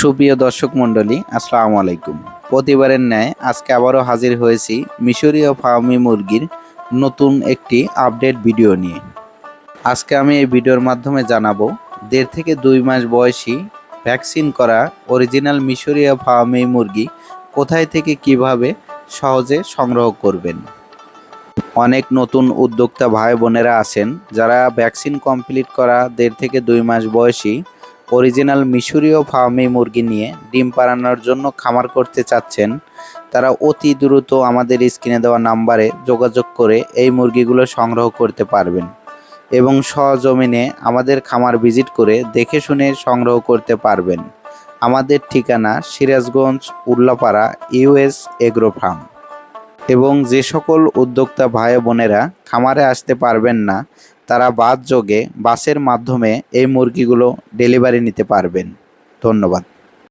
সুপ্রিয় দর্শক মণ্ডলী, আসসালামু আলাইকুম। প্রতিবারের ন্যায় আজকে আবারও হাজির হয়েছি মিশরীয় ফার্মি মুরগির নতুন একটি আপডেট ভিডিও নিয়ে। আজকে আমি এই ভিডিওর মাধ্যমে জানাব, দেড় থেকে দুই মাস বয়সী ভ্যাকসিন করা অরিজিনাল মিশরীয় ফার্মি মুরগি কোথায় থেকে কীভাবে সহজে সংগ্রহ করবেন। অনেক নতুন উদ্যোক্তা ভাই বোনেরা আছেন যারা ভ্যাকসিন কমপ্লিট করা দেড় থেকে দুই মাস বয়সী অরিজিনাল মিশরীয় ফার্মি মুরগি নিয়ে ডিম পাড়ানোর জন্য খামার করতে চাচ্ছেন, তারা অতি দ্রুত আমাদের স্ক্রিনে দেওয়া নাম্বারে যোগাযোগ করে এই মুরগিগুলো সংগ্রহ করতে পারবেন এবং সহজমিনে আমাদের খামার ভিজিট করে দেখে শুনে সংগ্রহ করতে পারবেন। আমাদের ঠিকানা Sirajganj, Ullapara US agro farm. এবং যে সকল উদ্যোক্তা ভাই বোনেরা খামারে আসতে পারবেন না, তারা বাদ যোগে বাসের মাধ্যমে এই মুরগিগুলো ডেলিভারি নিতে পারবেন। ধন্যবাদ।